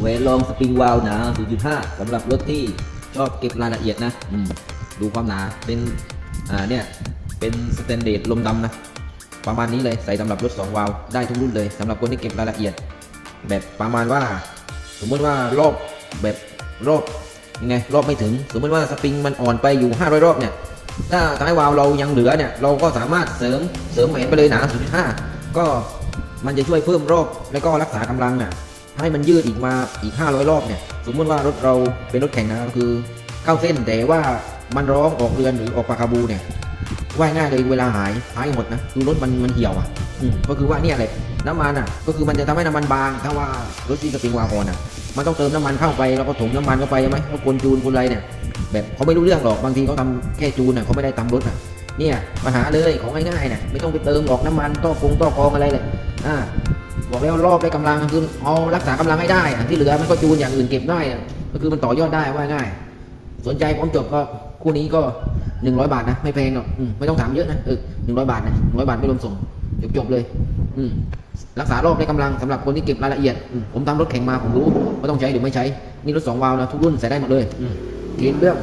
เวลลองสปริงวาลหนา 0.5สำหรับรถที่ชอบเก็บรายละเอียดนะดูความหนาเป็นอ่าเนี่ยเป็นสแตนเดดลมดำนะประมาณนี้เลยใส่สำหรับรถ2วาล์วได้ทุกรุ่นเลยสำหรับคนที่เก็บรายละเอียด แบบประมาณว่า สมมติว่ารอบแบบรอบยังไงรอบไม่ถึง สมมติว่าสปริงมันอ่อนไปอยู่ 500 รอบเนี่ยถ้าท้ายวาล์วเรายังเหลือเนี่ยเราก็สามารถเสริมเสริมแหวนไปเลยหนา0.5ก็มันจะช่วยเพิ่มรอบแล้วก็รักษากำลังน่ะ ให้มันยืดอีกมาอีก 500 รอบเนี่ยสมมติว่ารถเราเป็นรถแข่งนะก็คือเข้าเส้นแต่ว่ามันร้องออกเรือนหรือออกปากคาบูเนี่ยว่ายง่ายเลยเวลาหายหายหมดนะคือรถมันมันเหี่ยวอะอืมก็คือว่าเนี่ยแหละน้ำมันอะ ก็คือมันจะทำให้น้ำมันบาง ถ้าว่ารถที่สปริงวาล์วอ่อนอะ มันต้องเติมน้ำมันเข้าไปแล้วก็ถมน้ำมันเข้าไปใช่ไหมแล้วกลจูนกลอะไรเนี่ย แบบเขาไม่รู้เรื่องหรอกบางทีเขาทำแค่จูนอะเขาไม่ได้ทำรถอะเนี่ยปัญหาเลยของง่ายๆเนี่ยไม่ต้องไปเติมออกน้ำมันต้อคงต้อกรองอะไรเลยอ่า บอกแล้วรอบได้กำลังคือเอารักษากำลังให้ได้อะที่เหลือมันก็จูนอย่างอื่นเก็บได้อะก็คือมันต่อยอดได้ว่าง่าย สนใจพร้อมจบก็คู่นี้ก็หนึ่งร้อยบาทนะไม่แพงหรอกไม่ต้องถามเยอะนะเออหนึ่งร้อยบาทนะร้อยบาทไม่รวมส่งจบจบเลย อืรักษารอบได้กำลังสำหรับคนที่เก็บรายละเอียด ผมทำรถแข่งมาผมรู้ว่าต้องใช้หรือไม่ใช้นี่รถสองวาล์วนะทุกรุ่นใส่ได้หมดเลยเกณฑ์เรื่อง